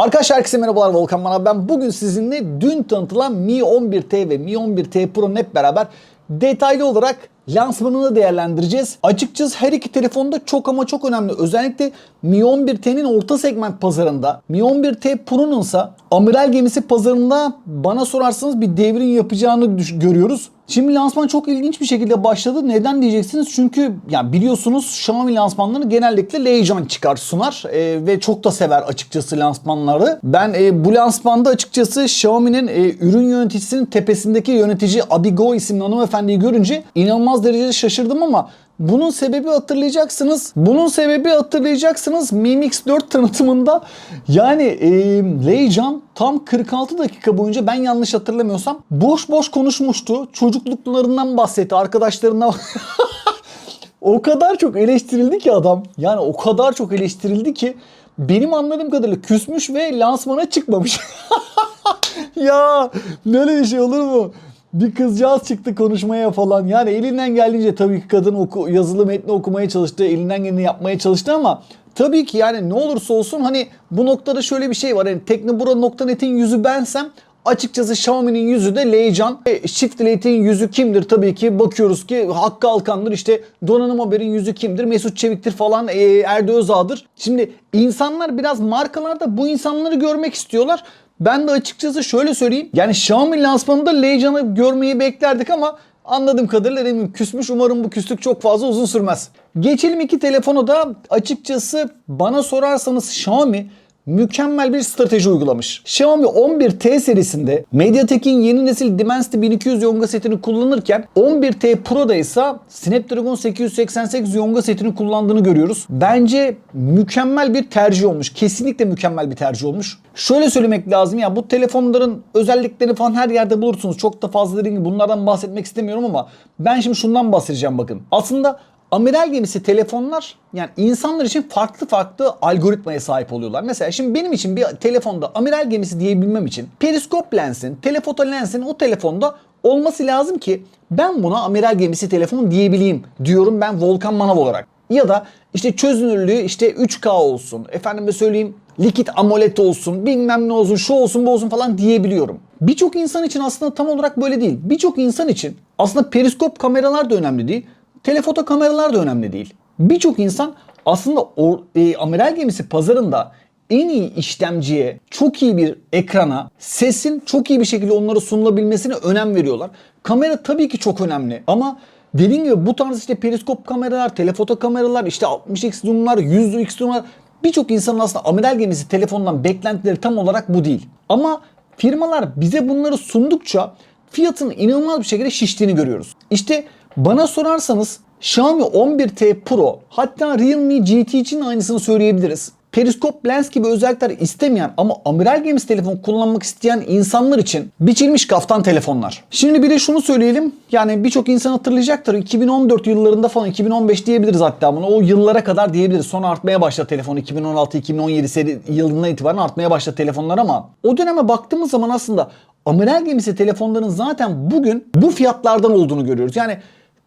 Arkadaşlar herkese merhabalar Volkan Bana ben bugün sizinle dün tanıtılan Mi 11T ve Mi 11T Pro'nun hep beraber detaylı olarak lansmanını değerlendireceğiz. Açıkçası her iki telefonda çok ama çok önemli. Özellikle Mi 11T'nin orta segment pazarında, Mi 11T Pro'nun ise amiral gemisi pazarında bana sorarsanız bir devrim yapacağını görüyoruz. Şimdi lansman çok ilginç bir şekilde başladı. Neden diyeceksiniz? Çünkü ya biliyorsunuz Xiaomi lansmanlarını genellikle Leijan çıkar sunar Ee, ve çok da sever açıkçası lansmanları. Ben e, bu lansmanda açıkçası Xiaomi'nin e, ürün yöneticisinin tepesindeki yönetici Abigo isimli hanımefendiyi görünce inanılmaz derecede şaşırdım ama bunun sebebi hatırlayacaksınız. Bunun sebebi hatırlayacaksınız Mi Mix 4 tanıtımında yani e, Leijan tam 46 dakika boyunca ben yanlış hatırlamıyorsam boş boş konuşmuştu. Çocukluklarından bahsetti, arkadaşlarından o kadar çok eleştirildi ki adam. Yani o kadar çok eleştirildi ki benim anladığım kadarıyla küsmüş ve lansmana çıkmamış. ya böyle bir şey olur mu? Bir kızcağız çıktı konuşmaya falan. Yani elinden geldiğince tabii ki kadın oku, yazılı metni okumaya çalıştı. Elinden geleni yapmaya çalıştı ama tabii ki yani ne olursa olsun hani bu noktada şöyle bir şey var. Hani Teknobura.net'in yüzü bensem Açıkçası Xiaomi'nin yüzü de Leijan. E, Shift Late'in yüzü kimdir? Tabii ki bakıyoruz ki Hakkı Alkan'dır. İşte Donanım Haber'in yüzü kimdir? Mesut Çevik'tir falan. E, Erdo Özağ'dır. Şimdi insanlar biraz markalarda bu insanları görmek istiyorlar. Ben de açıkçası şöyle söyleyeyim. Yani Xiaomi lansmanında Leijan'ı görmeyi beklerdik ama Anladığım kadarıyla eminim küsmüş. Umarım bu küslük çok fazla uzun sürmez. Geçelim iki telefonu da açıkçası bana sorarsanız Xiaomi mükemmel bir strateji uygulamış. Xiaomi 11T serisinde MediaTek'in yeni nesil Dimensity 1200 Yonga setini kullanırken 11T Pro'da ise Snapdragon 888 Yonga setini kullandığını görüyoruz. Bence mükemmel bir tercih olmuş. Kesinlikle mükemmel bir tercih olmuş. Şöyle söylemek lazım ya bu telefonların özelliklerini falan her yerde bulursunuz. Çok da fazla dediğim gibi bunlardan bahsetmek istemiyorum ama ben şimdi şundan bahsedeceğim bakın. Aslında Amiral gemisi telefonlar yani insanlar için farklı farklı algoritmaya sahip oluyorlar. Mesela şimdi benim için bir telefonda amiral gemisi diyebilmem için periskop lensin, telefoto lensin o telefonda olması lazım ki ben buna amiral gemisi telefon diyebileyim diyorum ben Volkan Manav olarak. Ya da işte çözünürlüğü işte 3K olsun, efendime söyleyeyim likit AMOLED olsun, bilmem ne olsun, şu olsun bu olsun falan diyebiliyorum. Birçok insan için aslında tam olarak böyle değil. Birçok insan için aslında periskop kameralar da önemli değil. Telefoto kameralar da önemli değil. Birçok insan aslında or, e, amiral gemisi pazarında en iyi işlemciye, çok iyi bir ekrana, sesin çok iyi bir şekilde onlara sunulabilmesine önem veriyorlar. Kamera tabii ki çok önemli ama dediğim gibi bu tarz işte periskop kameralar, telefoto kameralar, işte 60x zoomlar, 100x zoomlar birçok insanın aslında amiral gemisi telefondan beklentileri tam olarak bu değil. Ama firmalar bize bunları sundukça fiyatın inanılmaz bir şekilde şiştiğini görüyoruz. İşte bana sorarsanız Xiaomi 11T Pro hatta Realme GT için aynısını söyleyebiliriz. Periskop lens gibi özellikler istemeyen ama amiral gemisi telefon kullanmak isteyen insanlar için biçilmiş kaftan telefonlar. Şimdi bir de şunu söyleyelim. Yani birçok insan hatırlayacaktır. 2014 yıllarında falan 2015 diyebiliriz hatta bunu. O yıllara kadar diyebiliriz. Sonra artmaya başladı telefon. 2016-2017 seri yılından itibaren artmaya başladı telefonlar ama o döneme baktığımız zaman aslında amiral gemisi telefonların zaten bugün bu fiyatlardan olduğunu görüyoruz. Yani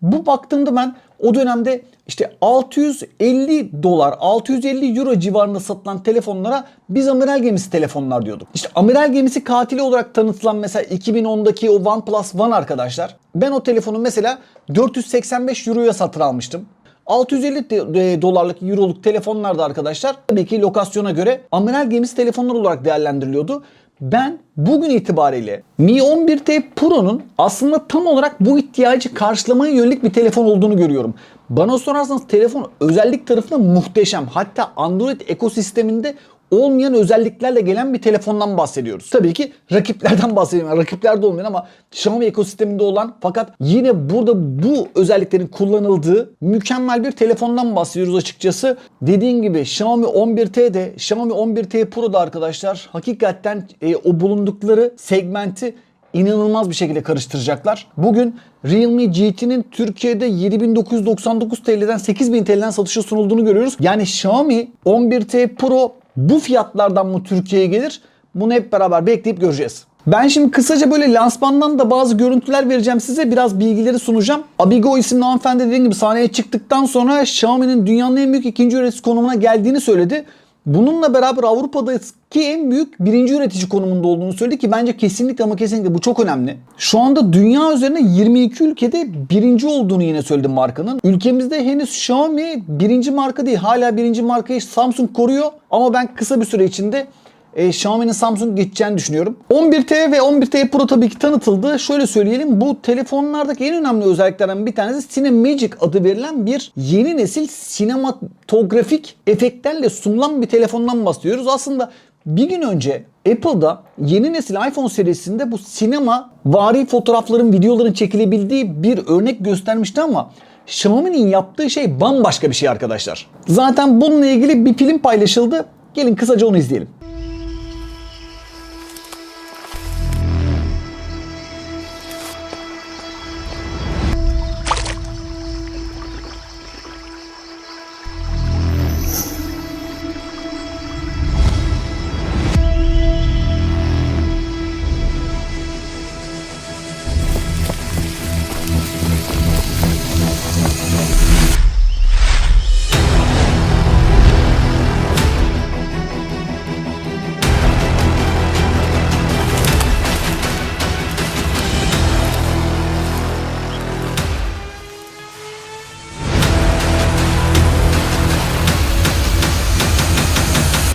bu baktığımda ben o dönemde işte 650 dolar, 650 euro civarında satılan telefonlara biz amiral gemisi telefonlar diyorduk. İşte amiral gemisi katili olarak tanıtılan mesela 2010'daki o OnePlus One arkadaşlar. Ben o telefonu mesela 485 euroya satın almıştım. 650 de- dolarlık euroluk telefonlarda arkadaşlar tabii ki lokasyona göre amiral gemisi telefonlar olarak değerlendiriliyordu. Ben bugün itibariyle Mi 11T Pro'nun aslında tam olarak bu ihtiyacı karşılamaya yönelik bir telefon olduğunu görüyorum. Bana sorarsanız telefon özellik tarafında muhteşem. Hatta Android ekosisteminde olmayan özelliklerle gelen bir telefondan bahsediyoruz. Tabii ki rakiplerden bahsediyorum. Yani rakiplerde olmayan ama Xiaomi ekosisteminde olan fakat yine burada bu özelliklerin kullanıldığı mükemmel bir telefondan bahsediyoruz açıkçası. Dediğim gibi Xiaomi 11T de Xiaomi 11T Pro da arkadaşlar hakikaten e, o bulundukları segmenti inanılmaz bir şekilde karıştıracaklar. Bugün Realme GT'nin Türkiye'de 7999 TL'den 8000 TL'den satışa sunulduğunu görüyoruz. Yani Xiaomi 11T Pro bu fiyatlardan mı Türkiye'ye gelir? Bunu hep beraber bekleyip göreceğiz. Ben şimdi kısaca böyle lansmandan da bazı görüntüler vereceğim size. Biraz bilgileri sunacağım. Abigo isimli hanımefendi dediğim gibi sahneye çıktıktan sonra Xiaomi'nin dünyanın en büyük ikinci üreticisi konumuna geldiğini söyledi. Bununla beraber Avrupa'daki en büyük birinci üretici konumunda olduğunu söyledi ki bence kesinlikle ama kesinlikle bu çok önemli. Şu anda dünya üzerinde 22 ülkede birinci olduğunu yine söyledi markanın. Ülkemizde henüz Xiaomi birinci marka değil. Hala birinci markayı Samsung koruyor ama ben kısa bir süre içinde e, Xiaomi'nin Samsung geçeceğini düşünüyorum. 11T ve 11T Pro tabii ki tanıtıldı. Şöyle söyleyelim bu telefonlardaki en önemli özelliklerden bir tanesi Cinemagic adı verilen bir yeni nesil sinematografik efektlerle sunulan bir telefondan bahsediyoruz. Aslında bir gün önce Apple'da yeni nesil iPhone serisinde bu sinema vari fotoğrafların, videoların çekilebildiği bir örnek göstermişti ama Xiaomi'nin yaptığı şey bambaşka bir şey arkadaşlar. Zaten bununla ilgili bir film paylaşıldı. Gelin kısaca onu izleyelim.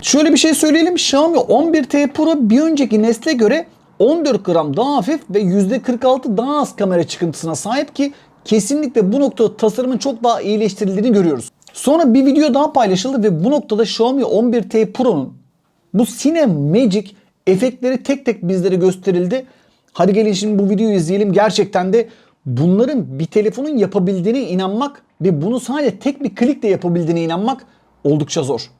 Şöyle bir şey söyleyelim. Xiaomi 11T Pro bir önceki nesle göre 14 gram daha hafif ve %46 daha az kamera çıkıntısına sahip ki kesinlikle bu noktada tasarımın çok daha iyileştirildiğini görüyoruz. Sonra bir video daha paylaşıldı ve bu noktada Xiaomi 11T Pro'nun bu Cine Magic efektleri tek tek bizlere gösterildi. Hadi gelin şimdi bu videoyu izleyelim. Gerçekten de bunların bir telefonun yapabildiğine inanmak ve bunu sadece tek bir klikle yapabildiğine inanmak oldukça zor.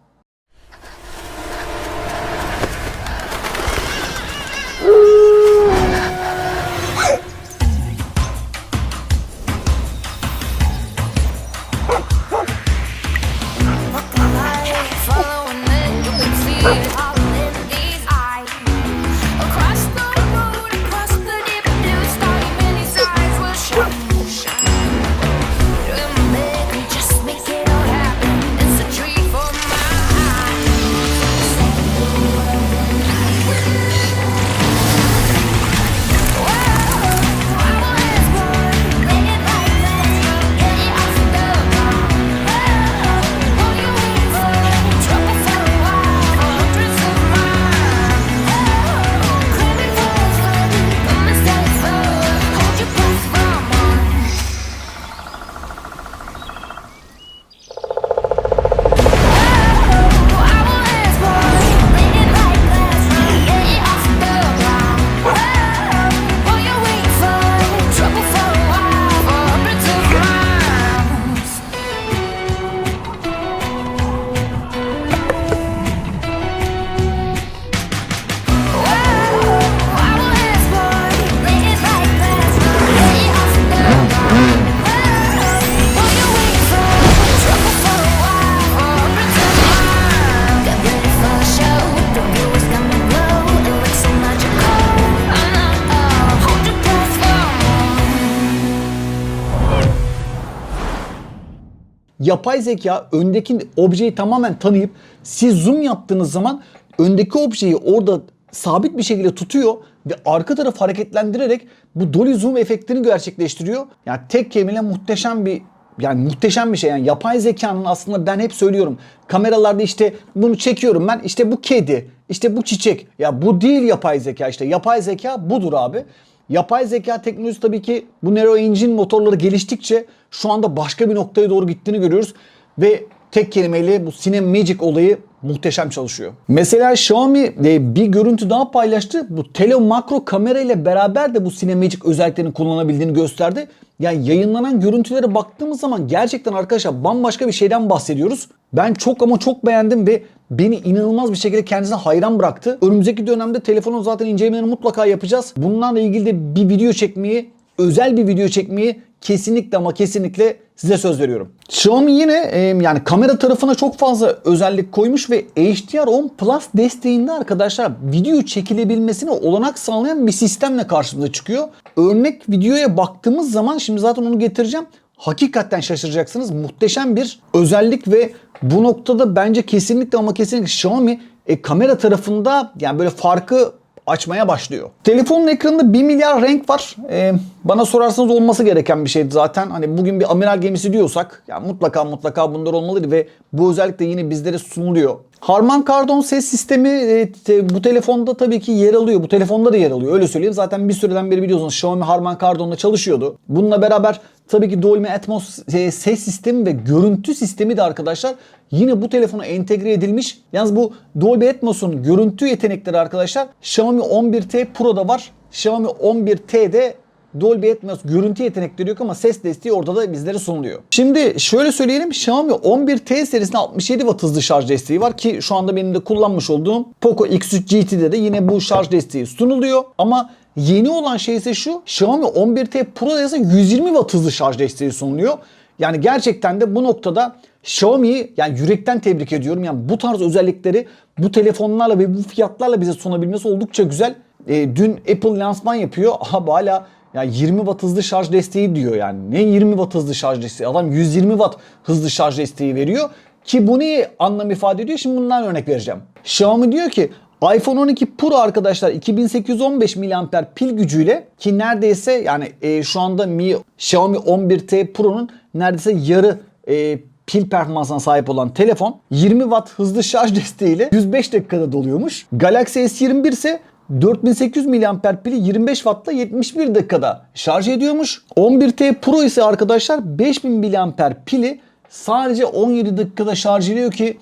Yapay zeka öndeki objeyi tamamen tanıyıp siz zoom yaptığınız zaman öndeki objeyi orada sabit bir şekilde tutuyor ve arka tarafı hareketlendirerek bu dolly zoom efektini gerçekleştiriyor. Yani tek kelimeyle muhteşem bir yani muhteşem bir şey. Yani yapay zekanın aslında ben hep söylüyorum. Kameralarda işte bunu çekiyorum ben. işte bu kedi, işte bu çiçek. Ya bu değil yapay zeka işte. Yapay zeka budur abi. Yapay zeka teknolojisi tabii ki bu Nero Engine motorları geliştikçe şu anda başka bir noktaya doğru gittiğini görüyoruz. Ve tek kelimeyle bu Cinemagic olayı muhteşem çalışıyor. Mesela Xiaomi e, bir görüntü daha paylaştı. Bu tele makro kamera ile beraber de bu Cinemagic özelliklerini kullanabildiğini gösterdi. Yani yayınlanan görüntülere baktığımız zaman gerçekten arkadaşlar bambaşka bir şeyden bahsediyoruz. Ben çok ama çok beğendim ve beni inanılmaz bir şekilde kendisine hayran bıraktı. Önümüzdeki dönemde telefonun zaten incelemelerini mutlaka yapacağız. Bunlarla ilgili de bir video çekmeyi, özel bir video çekmeyi kesinlikle ama kesinlikle size söz veriyorum. Xiaomi yine e, yani kamera tarafına çok fazla özellik koymuş ve HDR10 Plus desteğinde arkadaşlar video çekilebilmesine olanak sağlayan bir sistemle karşımıza çıkıyor. Örnek videoya baktığımız zaman şimdi zaten onu getireceğim. hakikaten şaşıracaksınız. Muhteşem bir özellik ve bu noktada bence kesinlikle ama kesinlikle Xiaomi e, kamera tarafında yani böyle farkı açmaya başlıyor. Telefonun ekranında 1 milyar renk var. Ee, bana sorarsanız olması gereken bir şeydi zaten. Hani bugün bir amiral gemisi diyorsak ya mutlaka mutlaka bunlar olmalıydı ve bu özellik de yine bizlere sunuluyor. Harman Kardon ses sistemi e, te- bu telefonda tabii ki yer alıyor. Bu telefonda da yer alıyor. Öyle söyleyeyim. Zaten bir süreden beri biliyorsunuz Xiaomi Harman Kardon'la çalışıyordu. Bununla beraber tabii ki Dolby Atmos e, ses sistemi ve görüntü sistemi de arkadaşlar yine bu telefona entegre edilmiş. Yalnız bu Dolby Atmos'un görüntü yetenekleri arkadaşlar Xiaomi 11T Pro'da var. Xiaomi 11T'de Dolby Atmos görüntü yetenekleri yok ama ses desteği orada da bizlere sunuluyor. Şimdi şöyle söyleyelim Xiaomi 11T serisinde 67 watt hızlı şarj desteği var ki şu anda benim de kullanmış olduğum Poco X3 GT'de de yine bu şarj desteği sunuluyor. Ama yeni olan şey ise şu Xiaomi 11T Pro'da ise 120 watt hızlı şarj desteği sunuluyor. Yani gerçekten de bu noktada Xiaomi'yi yani yürekten tebrik ediyorum. Yani bu tarz özellikleri bu telefonlarla ve bu fiyatlarla bize sunabilmesi oldukça güzel. E, dün Apple lansman yapıyor. Abi hala yani 20 watt hızlı şarj desteği diyor yani. Ne 20 watt hızlı şarj desteği? Adam 120 watt hızlı şarj desteği veriyor. Ki bu ne anlam ifade ediyor? Şimdi bundan örnek vereceğim. Xiaomi diyor ki iPhone 12 Pro arkadaşlar 2815 mAh pil gücüyle ki neredeyse yani e, şu anda Mi Xiaomi 11T Pro'nun neredeyse yarı e, pil performansına sahip olan telefon 20 watt hızlı şarj desteğiyle 105 dakikada doluyormuş. Galaxy S21 ise 4800 mAh pili 25 Watt'la 71 dakikada şarj ediyormuş. 11T Pro ise arkadaşlar 5000 mAh pili sadece 17 dakikada şarj ediyor ki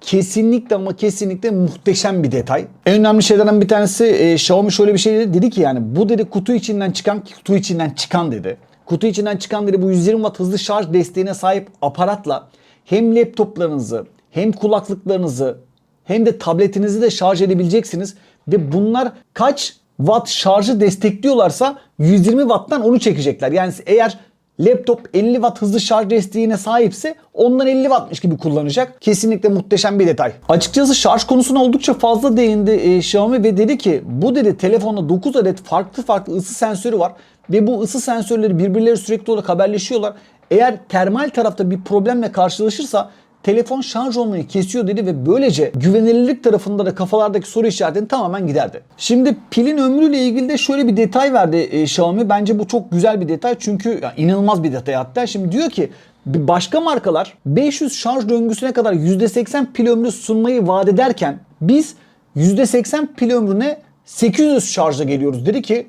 kesinlikle ama kesinlikle muhteşem bir detay. En önemli şeylerden bir tanesi e, Xiaomi şöyle bir şey dedi. Dedi ki yani bu dedi kutu içinden çıkan kutu içinden çıkan dedi. Kutu içinden çıkan dedi bu 120 watt hızlı şarj desteğine sahip aparatla hem laptoplarınızı hem kulaklıklarınızı hem de tabletinizi de şarj edebileceksiniz. Ve bunlar kaç watt şarjı destekliyorlarsa 120 watttan onu çekecekler. Yani eğer laptop 50 watt hızlı şarj desteğine sahipse ondan 50 wattmış gibi kullanacak. Kesinlikle muhteşem bir detay. Açıkçası şarj konusuna oldukça fazla değindi e, Xiaomi ve dedi ki bu dedi telefonda 9 adet farklı farklı ısı sensörü var ve bu ısı sensörleri birbirleri sürekli olarak haberleşiyorlar. Eğer termal tarafta bir problemle karşılaşırsa telefon şarj olmayı kesiyor dedi ve böylece güvenilirlik tarafında da kafalardaki soru işaretini tamamen giderdi. Şimdi pilin ömrüyle ilgili de şöyle bir detay verdi e, Xiaomi. Bence bu çok güzel bir detay çünkü ya, inanılmaz bir detay hatta. Şimdi diyor ki başka markalar 500 şarj döngüsüne kadar %80 pil ömrü sunmayı vaat ederken biz %80 pil ömrüne 800 şarjla geliyoruz. Dedi ki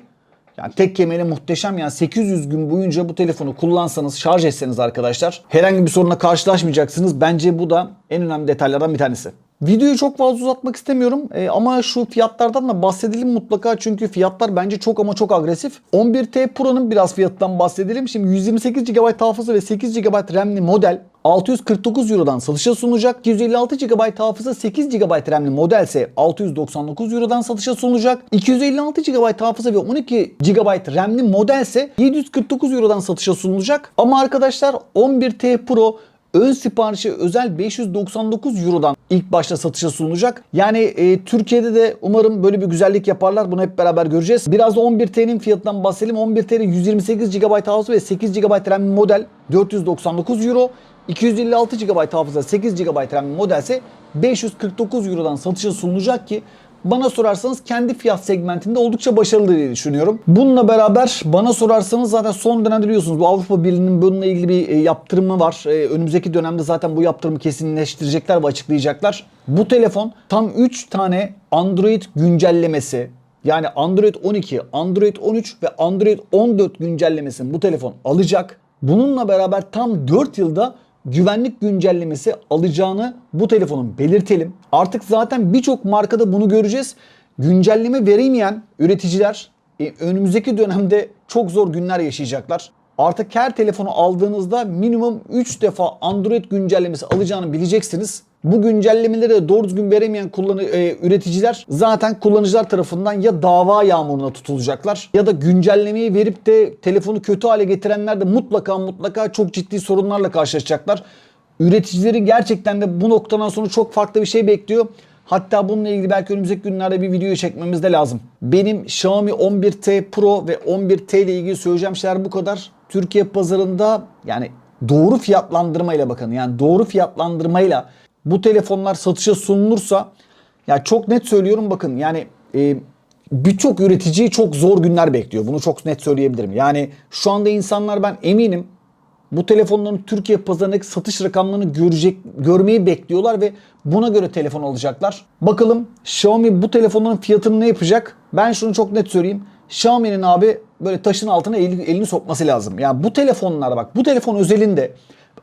yani tek kelimeyle muhteşem yani 800 gün boyunca bu telefonu kullansanız şarj etseniz arkadaşlar herhangi bir sorunla karşılaşmayacaksınız. Bence bu da en önemli detaylardan bir tanesi. Videoyu çok fazla uzatmak istemiyorum Ee, ama şu fiyatlardan da bahsedelim mutlaka çünkü fiyatlar bence çok ama çok agresif. 11T Pro'nun biraz fiyatından bahsedelim. Şimdi 128 GB hafıza ve 8 GB RAM'li model 649 Euro'dan satışa sunulacak. 256 GB hafıza 8 GB RAM'li model ise 699 Euro'dan satışa sunulacak. 256 GB hafıza ve 12 GB RAM'li model ise 749 Euro'dan satışa sunulacak. Ama arkadaşlar 11T Pro ön siparişi özel 599 Euro'dan ilk başta satışa sunulacak. Yani e, Türkiye'de de umarım böyle bir güzellik yaparlar. Bunu hep beraber göreceğiz. Biraz da 11T'nin fiyatından bahsedelim. 11T'nin 128 GB hafıza ve 8 GB RAM model 499 Euro. 256 GB hafıza 8 GB RAM model ise 549 Euro'dan satışa sunulacak ki bana sorarsanız kendi fiyat segmentinde oldukça başarılı diye düşünüyorum. Bununla beraber bana sorarsanız zaten son dönemde biliyorsunuz bu Avrupa Birliği'nin bununla ilgili bir e, yaptırımı var. E, Önümüzdeki dönemde zaten bu yaptırımı kesinleştirecekler ve açıklayacaklar. Bu telefon tam 3 tane Android güncellemesi yani Android 12, Android 13 ve Android 14 güncellemesini bu telefon alacak. Bununla beraber tam 4 yılda güvenlik güncellemesi alacağını bu telefonun belirtelim. Artık zaten birçok markada bunu göreceğiz. Güncelleme veremeyen üreticiler e, önümüzdeki dönemde çok zor günler yaşayacaklar. Artık her telefonu aldığınızda minimum 3 defa Android güncellemesi alacağını bileceksiniz. Bu güncellemeleri de doğru düzgün veremeyen kullanı, e, üreticiler zaten kullanıcılar tarafından ya dava yağmuruna tutulacaklar ya da güncellemeyi verip de telefonu kötü hale getirenler de mutlaka mutlaka çok ciddi sorunlarla karşılaşacaklar. Üreticileri gerçekten de bu noktadan sonra çok farklı bir şey bekliyor. Hatta bununla ilgili belki önümüzdeki günlerde bir video çekmemiz de lazım. Benim Xiaomi 11T Pro ve 11T ile ilgili söyleyeceğim şeyler bu kadar. Türkiye pazarında yani doğru fiyatlandırmayla bakın. Yani doğru fiyatlandırmayla bu telefonlar satışa sunulursa ya çok net söylüyorum bakın yani e, birçok üreticiyi çok zor günler bekliyor. Bunu çok net söyleyebilirim. Yani şu anda insanlar ben eminim bu telefonların Türkiye pazarındaki satış rakamlarını görecek, görmeyi bekliyorlar ve buna göre telefon alacaklar. Bakalım Xiaomi bu telefonların fiyatını ne yapacak? Ben şunu çok net söyleyeyim. Xiaomi'nin abi böyle taşın altına elini, elini sokması lazım. Yani bu telefonlar bak bu telefon özelinde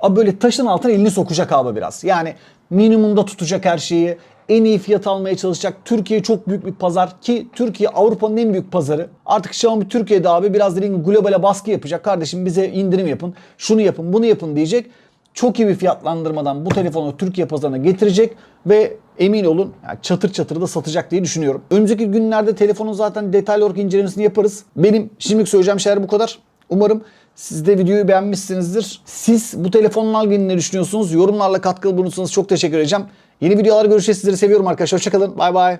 böyle taşın altına elini sokacak abi biraz. Yani minimumda tutacak her şeyi en iyi fiyat almaya çalışacak. Türkiye çok büyük bir pazar ki Türkiye Avrupa'nın en büyük pazarı. Artık Xiaomi Türkiye'de abi biraz dediğim globale baskı yapacak. Kardeşim bize indirim yapın, şunu yapın, bunu yapın diyecek. Çok iyi bir fiyatlandırmadan bu telefonu Türkiye pazarına getirecek ve emin olun yani çatır çatır da satacak diye düşünüyorum. Önümüzdeki günlerde telefonun zaten detaylı olarak incelemesini yaparız. Benim şimdilik söyleyeceğim şeyler bu kadar. Umarım siz de videoyu beğenmişsinizdir. Siz bu telefonla ilgili ne düşünüyorsunuz? Yorumlarla katkılı bulunursanız çok teşekkür edeceğim. Yeni videolarda görüşeceğiz. Sizleri seviyorum arkadaşlar. Hoşçakalın. Bay bay.